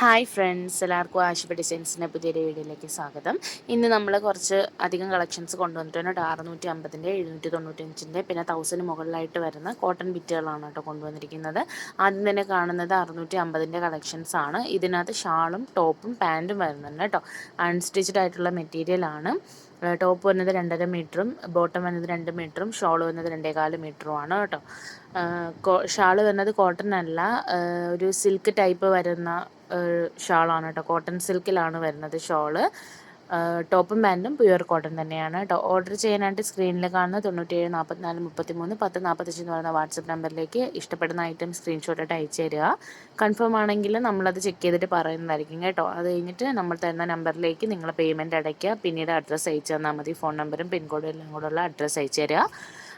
Hi friends എല്ലാവർക്കും ആശുപ ഡിസൈൻസിന്റെ പുതിയൊരു വീഡിയോയിലേക്ക് സ്വാഗതം. ഇന്ന് നമ്മൾ കുറച്ച് അധികം കളക്ഷൻസ് കൊണ്ടുവന്നിട്ടുണ്ട് അറുന്നൂറ്റി അമ്പതിന്റെ എഴുന്നൂറ്റി തൊണ്ണൂറ്റഞ്ചിന്റെ പിന്നെ തൗസൻഡ് മുകളിലായിട്ട് വരുന്ന കോട്ടൺ ബിറ്റുകളാണ് കേട്ടോ കൊണ്ടുവന്നിരിക്കുന്നത്. ആദ്യം തന്നെ കാണുന്നത് അറുന്നൂറ്റി അമ്പതിന്റെ കളക്ഷൻസ് ആണ്. ഇതിനകത്ത് ഷാളും ടോപ്പും പാന്റും വരുന്നുണ്ട് കേട്ടോ. അൺസ്റ്റിച്ച്ഡ് ആയിട്ടുള്ള മെറ്റീരിയലാണ് ടോപ്പ് വരുന്നത് രണ്ടര മീറ്ററും ബോട്ടം വരുന്നത് രണ്ട് മീറ്ററും ഷോൾ വന്നത് രണ്ടേകാൽ മീറ്ററുമാണ് കേട്ടോ. ഷാൾ വരുന്നത് കോട്ടൺ അല്ല. ഒരു സിൽക്ക് ടൈപ്പ് വരുന്ന ഷാളാണ് കേട്ടോ. കോട്ടൺ സിൽക്കിലാണ് വരുന്നത് ഷോൾ. ടോപ്പും പാന്റും പ്യുവർ കോട്ടൺ തന്നെയാണ് കേട്ടോ. ഓർഡർ ചെയ്യാനായിട്ട് സ്ക്രീനിൽ കാണുന്ന തൊണ്ണൂറ്റേഴ് നാൽപ്പത്തിനാല് മുപ്പത്തിമൂന്ന് പത്ത് നാൽപ്പത്തഞ്ച് എന്ന് പറയുന്ന വാട്സപ്പ് നമ്പറിലേക്ക് ഇഷ്ടപ്പെടുന്ന ഐറ്റം സ്ക്രീൻഷോട്ടായിട്ട് അയച്ചു തരിക. കൺഫേം ആണെങ്കിൽ നമ്മളത് ചെക്ക് ചെയ്തിട്ട് പറയുന്നതായിരിക്കും കേട്ടോ. അത് കഴിഞ്ഞിട്ട് നമ്മൾ തരുന്ന നമ്പറിലേക്ക് നിങ്ങൾ പേയ്മെന്റ് അടയ്ക്കുക. പിന്നീട് അഡ്രസ്സ് അയച്ചു തന്നാൽ മതി. ഫോൺ നമ്പറും പിൻകോഡും എല്ലാം കൂടെയുള്ള അഡ്രസ്സ് അയച്ചു തരിക.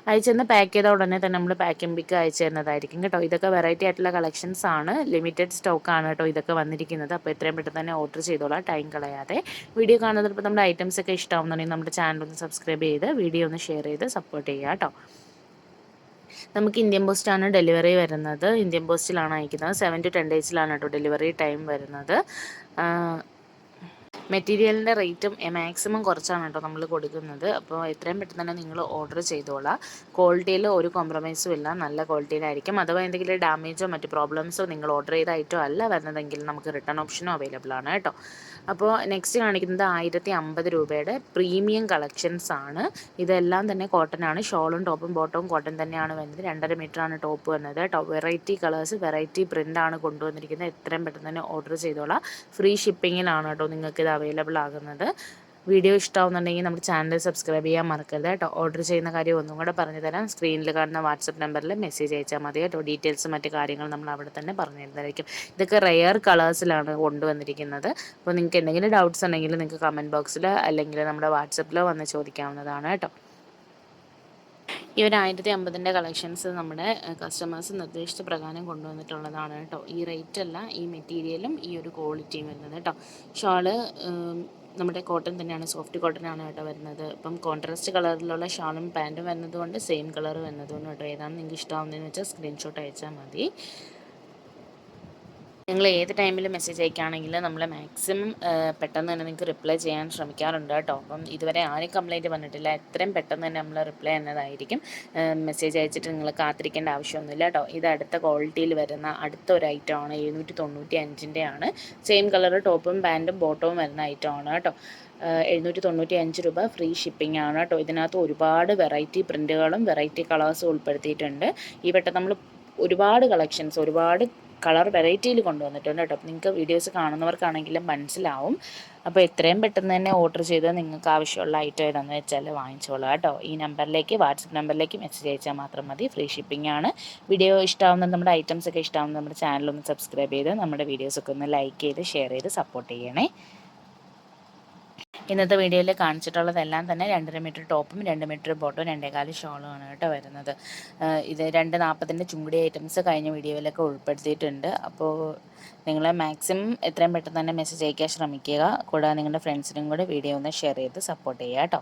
അയച്ചെന്ന് പാക്ക് ചെയ്ത ഉടനെ തന്നെ നമ്മൾ പാക്കിംഗ് പിക്ക് അയച്ചു തരുന്നതായിരിക്കും കേട്ടോ. ഇതൊക്കെ വെറൈറ്റി ആയിട്ടുള്ള കളക്ഷൻസ് ആണ്. ലിമിറ്റഡ് സ്റ്റോക്ക് ആണ് കേട്ടോ ഇതൊക്കെ വന്നിരിക്കുന്നത്. അപ്പോൾ എത്രയും പെട്ടെന്ന് തന്നെ ഓർഡർ ചെയ്തോളാം. ടൈം കളയാതെ. വീഡിയോ കാണുന്നത് ഇപ്പോൾ നമ്മുടെ ഐറ്റംസ് ഒക്കെ ഇഷ്ടമാവുന്നുണ്ടെങ്കിൽ നമ്മുടെ ചാനൽ ഒന്ന് സബ്സ്ക്രൈബ് ചെയ്ത് വീഡിയോ ഒന്ന് ഷെയർ ചെയ്ത് സപ്പോർട്ട് ചെയ്യുക കേട്ടോ. നമുക്ക് ഇന്ത്യൻ പോസ്റ്റാണ് ഡെലിവറി വരുന്നത്. ഇന്ത്യൻ പോസ്റ്റിലാണ് അയക്കുന്നത്. സെവൻ ടു ടെൻ ഡേയ്സിലാണ് കേട്ടോ ഡെലിവറി ടൈം വരുന്നത്. മെറ്റീരിയലിന്റെ റേറ്റും മാക്സിമം കുറച്ചാണ് കേട്ടോ നമ്മൾ കൊടുക്കുന്നത്. അപ്പോൾ എത്രയും പെട്ടെന്ന് തന്നെ നിങ്ങൾ ഓർഡർ ചെയ്തോളാം. ക്വാളിറ്റിയിൽ ഒരു കോംപ്രമൈസും ഇല്ല. നല്ല ക്വാളിറ്റിയിലായിരിക്കും അഥവാ എന്തെങ്കിലും ഡാമേജോ മറ്റ് പ്രോബ്ലംസോ നിങ്ങൾ ഓർഡർ ചെയ്ത ഐറ്റോ അല്ല വരുന്നതെങ്കിൽ നമുക്ക് റിട്ടേൺ ഓപ്ഷനും അവൈലബിൾ ആണ് കേട്ടോ. അപ്പോൾ നെക്സ്റ്റ് കാണിക്കുന്നത് ആയിരത്തി അമ്പത് രൂപയുടെ പ്രീമിയം കളക്ഷൻസ് ആണ്. ഇതെല്ലാം തന്നെ കോട്ടൺ ആണ്. ഷോളും ടോപ്പും ബോട്ടവും കോട്ടൺ തന്നെയാണ് വരുന്നത്. രണ്ടര മീറ്റർ ആണ് ടോപ്പ് വരുന്നത് വെറൈറ്റി കളേഴ്സ് വെറൈറ്റി പ്രിന്റ് ആണ് കൊണ്ടുവന്നിരിക്കുന്നത്. എത്രയും പെട്ടെന്ന് തന്നെ ഓർഡർ ചെയ്തോളാം. ഫ്രീ ഷിപ്പിങ്ങിലാണ് കേട്ടോ നിങ്ങൾക്ക് ഇത് അവൈലബിൾ ആകുന്നത്. വീഡിയോ ഇഷ്ടമാവുന്നുണ്ടെങ്കിൽ നമ്മുടെ ചാനൽ സബ്സ്ക്രൈബ് ചെയ്യാൻ മറക്കരുത് കേട്ടോ. ഓർഡർ ചെയ്യുന്ന കാര്യം ഒന്നും കൂടെ പറഞ്ഞു തരാം. സ്ക്രീനിൽ കാണുന്ന വാട്സപ്പ് നമ്പറിൽ മെസ്സേജ് അയച്ചാൽ മതി കേട്ടോ. ഡീറ്റെയിൽസ് മറ്റു കാര്യങ്ങൾ നമ്മൾ അവിടെ തന്നെ പറഞ്ഞു തരുന്നതായിരിക്കും. ഇതൊക്കെ റെയർ കളേഴ്സിലാണ് കൊണ്ടുവന്നിരിക്കുന്നത്. അപ്പോൾ നിങ്ങൾക്ക് എന്തെങ്കിലും ഡൗട്ട്സ് ഉണ്ടെങ്കിൽ നിങ്ങൾക്ക് കമന്റ് ബോക്സിൽ അല്ലെങ്കിൽ നമ്മുടെ വാട്സപ്പിലോ വന്ന് ചോദിക്കാവുന്നതാണ് കേട്ടോ. ഈ ഒരു ആയിരത്തി അമ്പതിന്റെ കളക്ഷൻസ് നമ്മുടെ കസ്റ്റമേഴ്സ് നിർദ്ദേശിച്ച പ്രകാരം കൊണ്ടുവന്നിട്ടുള്ളതാണ് കേട്ടോ. ഈ റേറ്റ് അല്ല ഈ മെറ്റീരിയലും ഈ ഒരു ക്വാളിറ്റിയും വരുന്നത് കേട്ടോ. ഷാൾ നമ്മുടെ കോട്ടൺ തന്നെയാണ് സോഫ്റ്റ് കോട്ടൺ ആണ് കേട്ടോ വരുന്നത്. ഇപ്പം കോൺട്രാസ്റ്റ് കളറിലുള്ള ഷാളും പാന്റും വരുന്നതുകൊണ്ട് സെയിം കളർ വരുന്നതുകൊണ്ട് കേട്ടോ. ഏതാണ് നിങ്ങൾക്ക് ഇഷ്ടമാവുന്നതെന്ന് വെച്ചാൽ സ്ക്രീൻഷോട്ട് അയച്ചാൽ മതി. നിങ്ങൾ ഏത് ടൈമിൽ മെസ്സേജ് അയക്കുകയാണെങ്കിൽ നമ്മൾ മാക്സിമം പെട്ടെന്ന് തന്നെ നിങ്ങൾക്ക് റിപ്ലൈ ചെയ്യാൻ ശ്രമിക്കാറുണ്ട് കേട്ടോ. അപ്പം ഇതുവരെ ആരും കംപ്ലൈന്റ് വന്നിട്ടില്ല. എത്രയും പെട്ടെന്ന് തന്നെ നമ്മൾ റിപ്ലൈ എന്നതായിരിക്കും മെസ്സേജ് അയച്ചിട്ട് നിങ്ങൾ കാത്തിരിക്കേണ്ട ആവശ്യമൊന്നുമില്ല കേട്ടോ. ഇത് അടുത്ത ക്വാളിറ്റിയിൽ വരുന്ന അടുത്ത ഒരു ഐറ്റം ആണ് എഴുന്നൂറ്റി തൊണ്ണൂറ്റി അഞ്ചിന്റെ ആണ് സെയിം കളർ ടോപ്പും പാന്റും ബോട്ടവും വരുന്ന ഐറ്റം ആണ് കേട്ടോ. എഴുന്നൂറ്റി തൊണ്ണൂറ്റി അഞ്ച് രൂപ ഫ്രീ ഷിപ്പിംഗ് ആണ് കേട്ടോ. ഇതിനകത്ത് ഒരുപാട് വെറൈറ്റി പ്രിന്റുകളും വെറൈറ്റി കളേഴ്സും ഉൾപ്പെടുത്തിയിട്ടുണ്ട്. ഈ വട്ടം നമ്മൾ ഒരുപാട് കളക്ഷൻസ് ഒരുപാട് കളർ വെറൈറ്റിയിൽ കൊണ്ടുവന്നിട്ടുണ്ട് കേട്ടോ. നിങ്ങൾക്ക് വീഡിയോസ് കാണുന്നവർക്കാണെങ്കിലും മനസ്സിലാവും. അപ്പോൾ എത്രയും പെട്ടെന്ന് തന്നെ ഓർഡർ ചെയ്ത് നിങ്ങൾക്ക് ആവശ്യമുള്ള ഐറ്റം ഏതാണെന്ന് വെച്ചാൽ വാങ്ങിച്ചോളൂ കേട്ടോ. ഈ നമ്പറിലേക്ക് വാട്സപ്പ് നമ്പറിലേക്ക് മെസ്സേജ് അയച്ചാൽ മാത്രം മതി. ഫ്രീ ഷിപ്പിംഗ് ആണ്. വീഡിയോ ഇഷ്ടമാവുന്ന നമ്മുടെ ഐറ്റംസ് ഒക്കെ ഇഷ്ടമാവുന്ന നമ്മുടെ ചാനലൊന്ന് സബ്സ്ക്രൈബ് ചെയ്ത് നമ്മുടെ വീഡിയോസൊക്കെ ഒന്ന് ലൈക്ക് ചെയ്ത് ഷെയർ ചെയ്ത് സപ്പോർട്ട് ചെയ്യണേ. ഇന്നത്തെ വീഡിയോയിൽ കാണിച്ചിട്ടുള്ളതെല്ലാം തന്നെ രണ്ടര മീറ്റർ ടോപ്പും രണ്ട് മീറ്റർ ബോട്ടും രണ്ടേകാൽ ഷോളുമാണ് കേട്ടോ വരുന്നത്. ഇത് രണ്ട് നാൽപ്പതിന്റെ ചുങ്കുടി ഐറ്റംസ് കഴിഞ്ഞ വീഡിയോയിലൊക്കെ ഉൾപ്പെടുത്തിയിട്ടുണ്ട്. അപ്പോൾ നിങ്ങൾ മാക്സിമം എത്രയും പെട്ടെന്ന് തന്നെ മെസ്സേജ് അയക്കാൻ ശ്രമിക്കുക. കൂടാതെ നിങ്ങളുടെ ഫ്രണ്ട്സിനും കൂടെ വീഡിയോ ഒന്ന് ഷെയർ ചെയ്ത് സപ്പോർട്ട് ചെയ്യുക കേട്ടോ.